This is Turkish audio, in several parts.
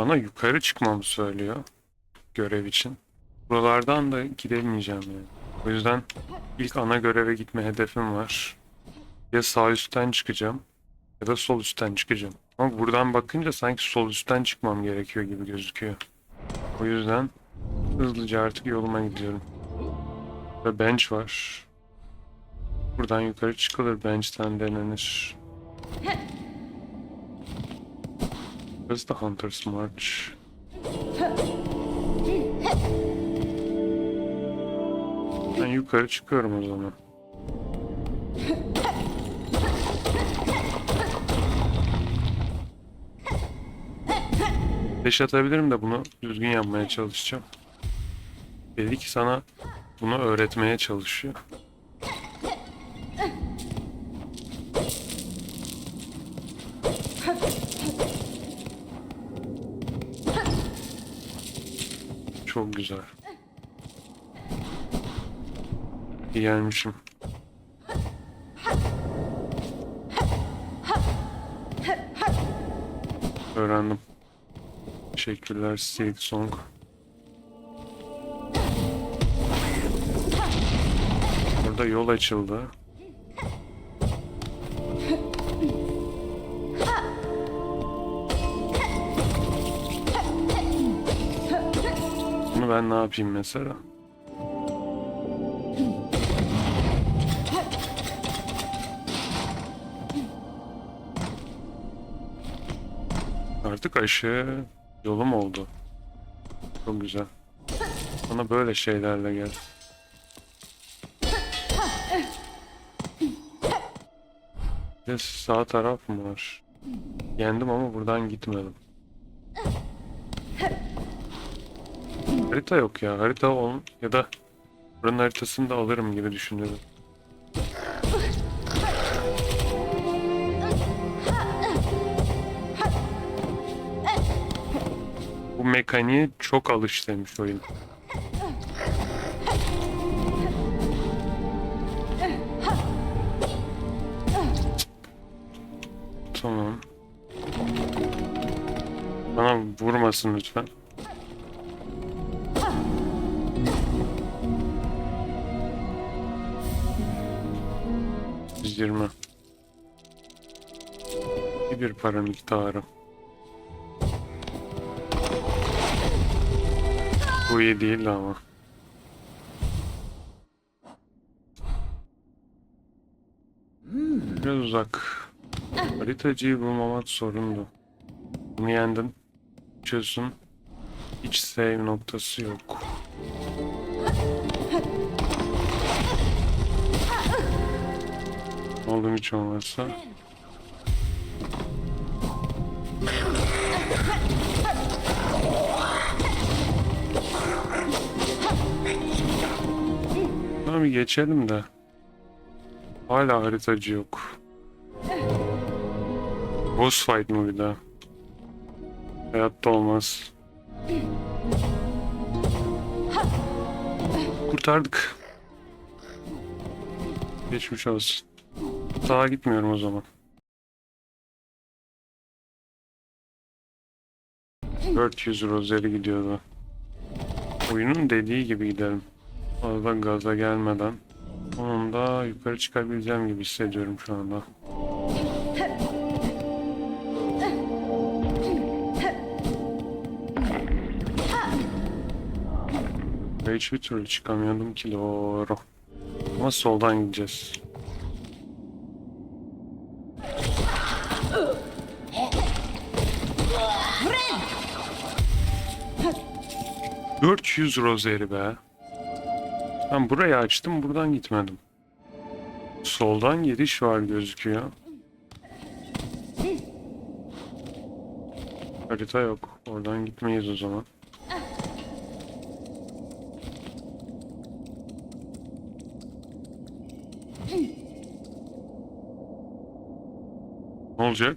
Bana yukarı çıkmamı söylüyor. Görev için. Buralardan da gidemeyeceğim yani. O yüzden ilk ana göreve gitme hedefim var. Ya sağ üstten çıkacağım ya da sol üstten çıkacağım. Ama buradan bakınca sanki sol üstten çıkmam gerekiyor gibi gözüküyor. O yüzden hızlıca artık yoluma gidiyorum. Ve bench var. Buradan yukarı çıkılır bench'ten denenir. Burası da Hunter's March. Ben yukarı çıkıyorum o zaman. Beş atabilirim de bunu düzgün yapmaya çalışacağım. Dedi ki sana bunu öğretmeye çalışıyor. Çok güzel. Gelmişim. Öğrendim. Teşekkürler Silk Song. Burada yol açıldı. Ben ne yapayım mesela? Artık aşı yolum oldu. Çok güzel. Bana böyle şeylerle gel. Bir sağ taraf mı var? Yendim ama buradan gitmedim. Harita yok ya. Harita ol ya da buranın haritasını da alırım gibi düşünüyorum. Bu mekaniğe çok alış demiş oyun. Tamam. Bana vurmasın lütfen. Yüz yirmi. İyi bir para miktarı. Bu iyi değil ama. Biraz uzak. Haritacıyı bulmamak sorundu. Bunu yendin. Çözüm. Hiç save noktası yok. Oldum hiç olmazsa. Tamam geçelim de. Hala haritacı yok. Boss fight mı bir daha? Hayatta olmaz. Kurtardık. Geçmiş olsun. Sağa gitmiyorum o zaman. 400 rozeri gidiyordu. Oyunun dediği gibi gidelim. Fazla gaza gelmeden. Onun da yukarı çıkabileceğim gibi hissediyorum şu anda. Hiçbir türlü çıkamıyordum ki doğru. Ama soldan gideceğiz. ...400 rozeri be. Ben burayı açtım, buradan gitmedim. Soldan giriş var gözüküyor. Harita yok. Oradan gitmeyiz o zaman. Ne olacak?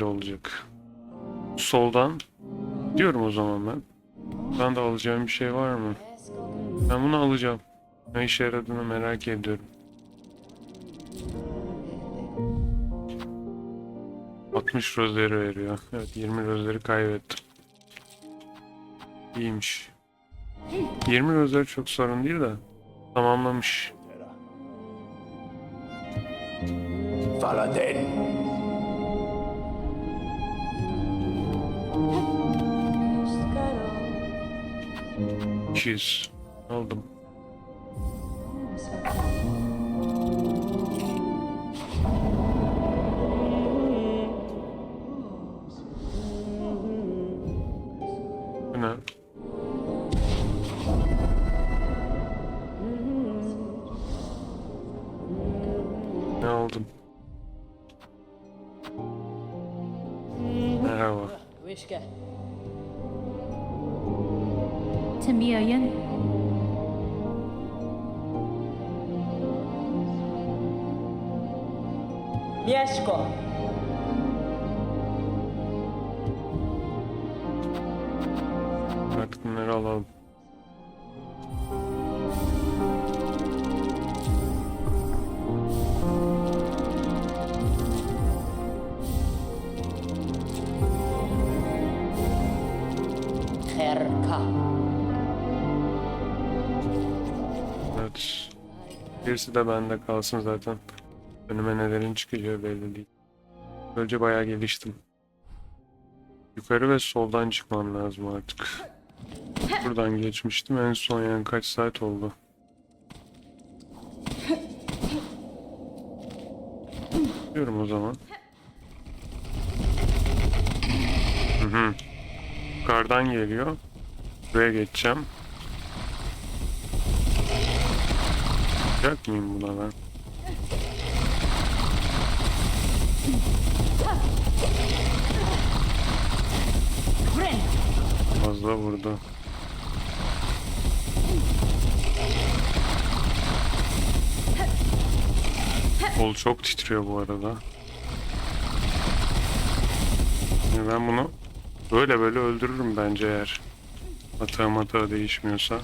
Böyle olacak. Soldan diyorum o zaman ben. Ben de alacağım bir şey var mı? Ben bunu alacağım. Ne işe yaradığını merak ediyorum. ...60 rozeri veriyor. Evet 20 rozeri kaybettim. İyiymiş. 20 rozeri çok sorun değil de... ...tamamlamış. Faladin. 200 aldım. Bu ne? Ne aldım? Wishka. Tamiyan. Mieszko. Artık bunları alalım. Birisi de bende kalsın zaten. Önüme nelerin çıkacağı belli değil. Böylece bayağı geliştim. Yukarı ve soldan çıkmam lazım artık. Buradan geçmiştim. En son yani kaç saat oldu. Diyorum o zaman. Hı hı. Yukarıdan geliyor. Buraya geçeceğim. Yapacak mıyım buna ben? Fazla vurdu. Kol çok titriyor bu arada. Ben bunu böyle böyle öldürürüm bence eğer hata hata değişmiyorsa.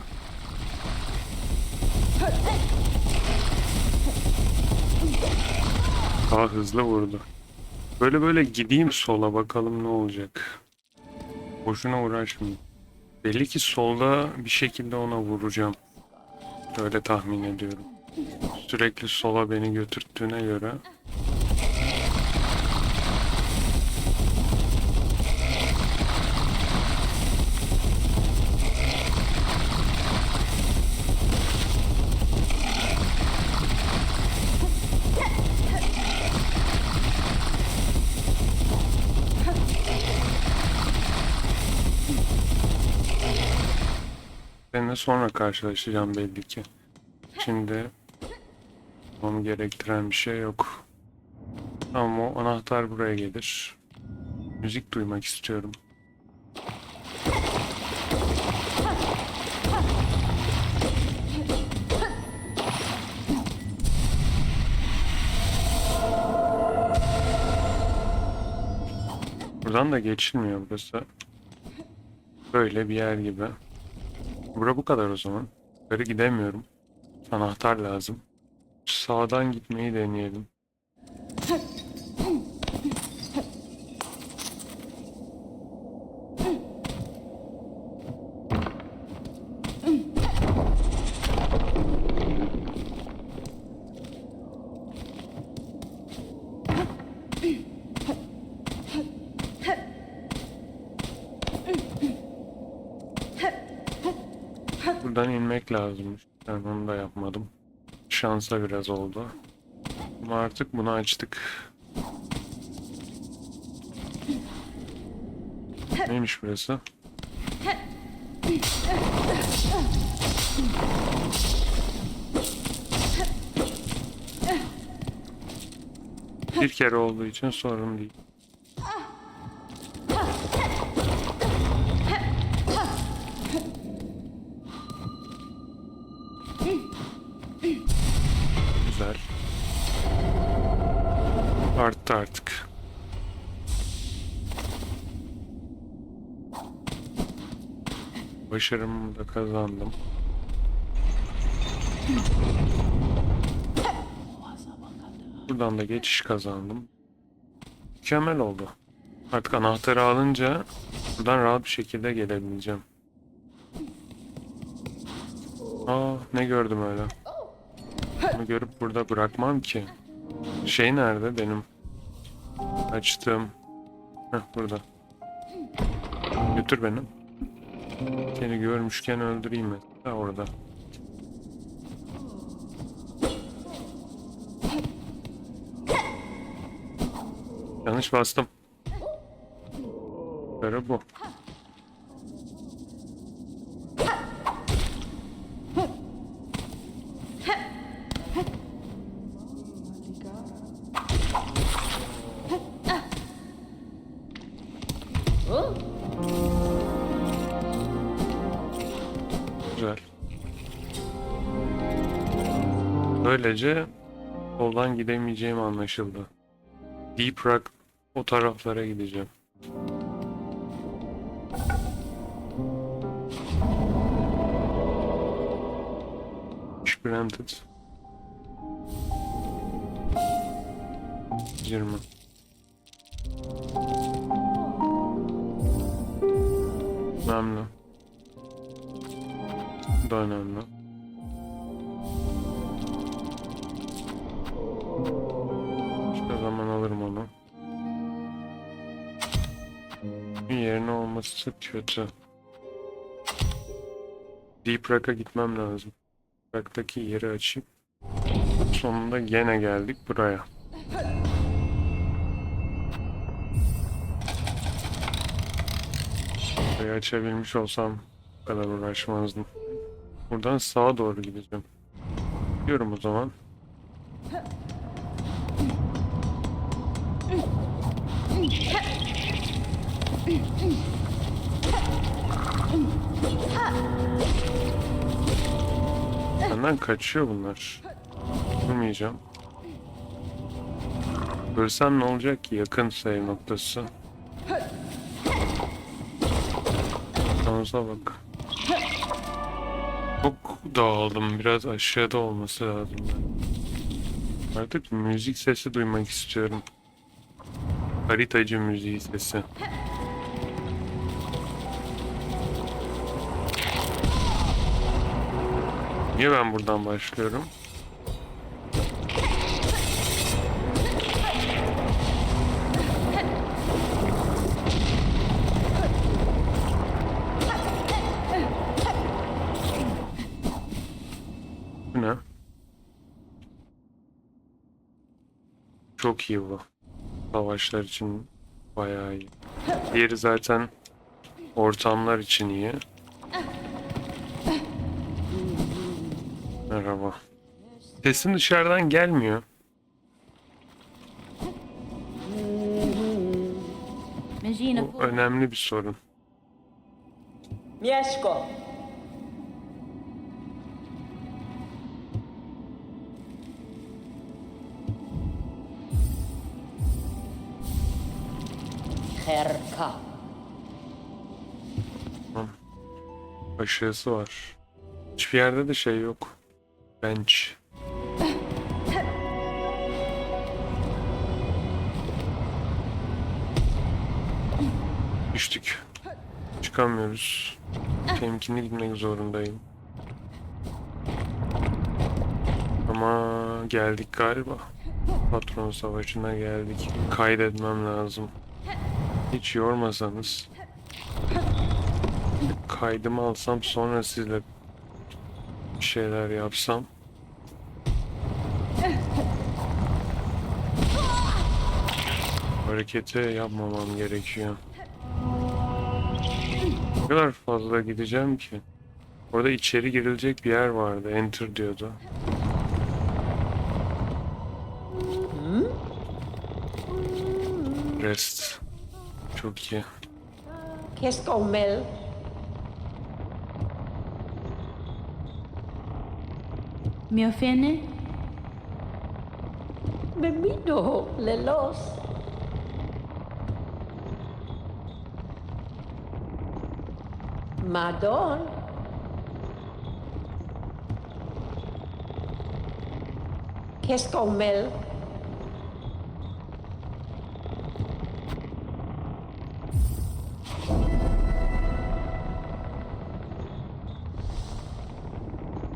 Daha hızlı vurdu. Böyle böyle gideyim sola bakalım ne olacak. Boşuna uğraşmayayım. Belli ki solda bir şekilde ona vuracağım. Öyle tahmin ediyorum. Sürekli sola beni götürttüğüne göre. Sonra karşılaşacağım belli ki. Şimdi onu gerektiren bir şey yok. Tamam o anahtar buraya gelir. Müzik duymak istiyorum. Buradan da geçilmiyor burası. Böyle bir yer gibi. Bura bu kadar o zaman. Yukarı gidemiyorum. Anahtar lazım. Sağdan gitmeyi deneyelim. Buradan inmek lazımmış. Ben onu da yapmadım. Şansa biraz oldu. Ama artık bunu açtık. Neymiş burası? Bir kere olduğu için sorun değil. Artık. Başarımı da kazandım. Buradan da geçiş kazandım. Mükemmel oldu. Artık anahtarı alınca buradan rahat bir şekilde gelebileceğim. Aa ne gördüm öyle. Bunu görüp burada bırakmam ki. Şey nerede benim? Açtığım. Heh burada. Götür beni. Seni görmüşken öldüreyim mi? Ha orada. Yanlış bastım. Böyle bu. Böylece soldan gidemeyeceğim anlaşıldı. Deep Rock o taraflara gideceğim. Granted. 20. Önemli. Bu da önemli. Olması kötü. Deep Rock'a gitmem lazım. Rock'taki yeri açayım. Sonunda gene geldik buraya. Burayı açabilmiş olsam bu kadar uğraşmazdım. Buradan sağa doğru gideceğim. Gidiyorum o zaman. Benden kaçıyor bunlar. Durmayacağım. Ölsem ne olacak ki yakın save noktası. Şansa bak. Çok dağıldım. Biraz aşağıda olması lazım. Artık müzik sesi duymak istiyorum. Haritacı müziği sesi. Niye ben buradan başlıyorum? Bu ne? Çok iyi bu. Savaşlar için bayağı iyi. Diğeri zaten ortamlar için iyi. Merhaba. Sesin dışarıdan gelmiyor. Bu önemli bir sorun. Mieszko. Herka. Aşağısı var. Hiçbir yerde de şey yok. Bench. Düştük. Çıkamıyoruz. Temkinli gitmek zorundayım. Ama geldik galiba. Patron savaşına geldik. Kaydetmem lazım. Hiç yormasanız. Kaydımı alsam sonra sizle şeyler yapsam. Hareketi yapmamam gerekiyor. Ne kadar fazla gideceğim ki? Orada içeri girilecek bir yer vardı. Enter diyordu. Rest. Çok iyi. Qu'est-ce qu'on me ofende. Memino, lelos. Madon. Qu'est-ce qu'on mêle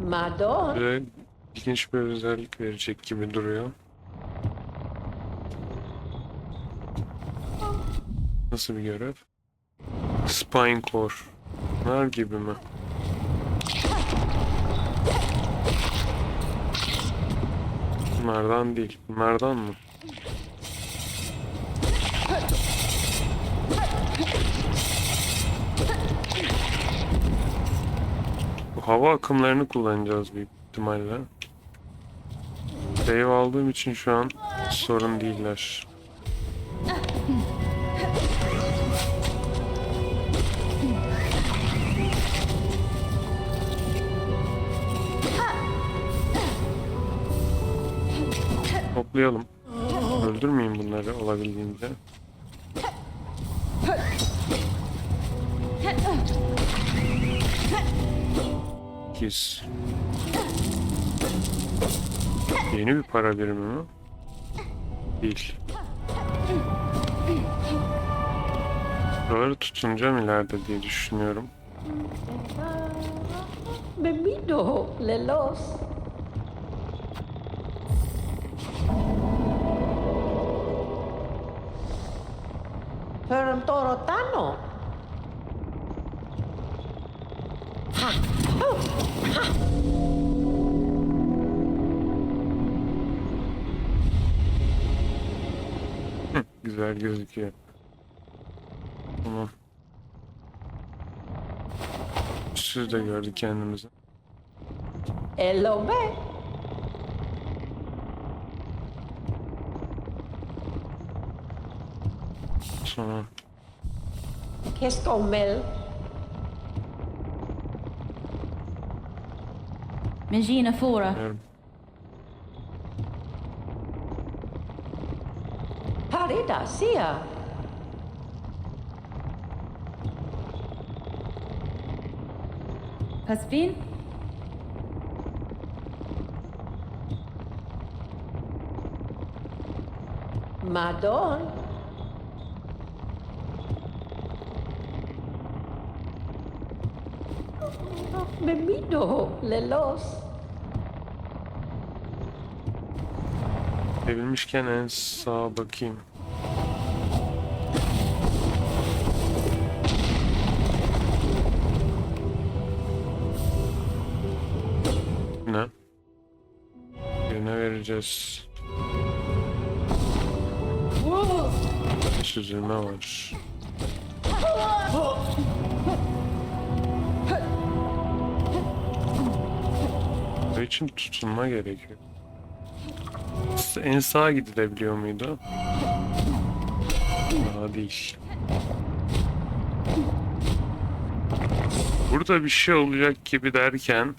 Madon, Bize ilginç bir özellik verecek gibi duruyor. Nasıl bir görev? Spine Core. Bunlar gibi mi? Bunlardan değil. Bunlardan mı? Bu hava akımlarını kullanacağız büyük ihtimalle. Save aldığım için şu an sorun değiller. Toplayalım. Öldürmeyin bunları olabildiğince. Kiss. Yeni bir para birimi mi? Değil. Buraları tutunacağım ileride diye düşünüyorum. Bemido, Lelos. Pero un torotano. Güzel gözüküyor. Tamam. Siz de gördük kendimizi. Él lo ve. Tamam. Qu'est-ce qu'on mêle Magina Fora. Bilmiyorum. Parida, sia. Paspin. Madon. Bemido, Lelos. Sevilmişken en sağa bakayım. Birine vereceğiz. Süzülme var. Bu için tutunma gerekiyor. En sağa gidilebiliyor muydu? Daha değil. Burada bir şey olacak gibi derken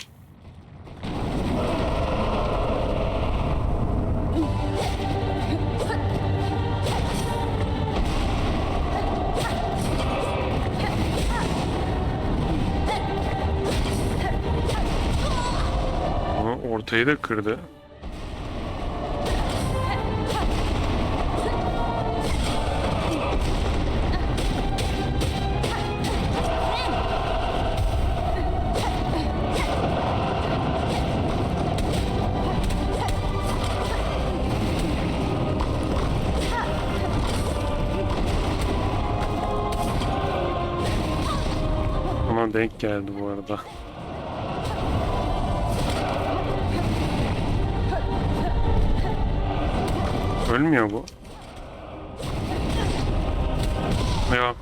ortayı da kırdı. Ona denk geldi bu arada. Ölmüyor bu. Ya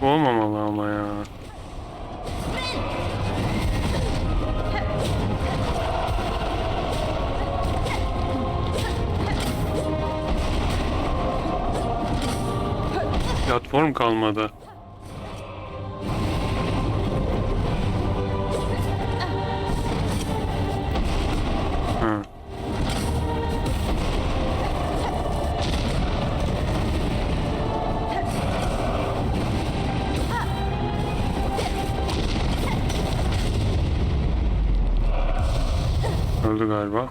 bu olmamalı ama ya. Platform kalmadı. öldü galiba.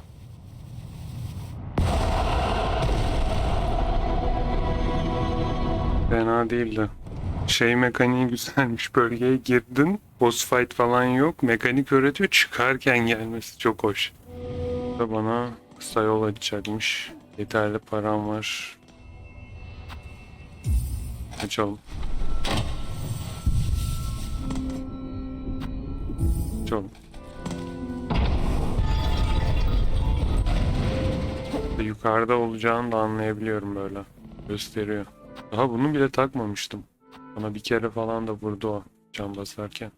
Fena değildi. Şey mekaniği güzelmiş. Bölgeye girdin. Boss fight falan yok. Mekanik öğretiyor. Çıkarken gelmesi çok hoş. Da bana kısa yol açacakmış. Yeterli param var. Açalım. Açalım. Yukarıda olacağını da anlayabiliyorum böyle. Gösteriyor. Daha bunu bile takmamıştım. Bana bir kere falan da vurdu o can basarken.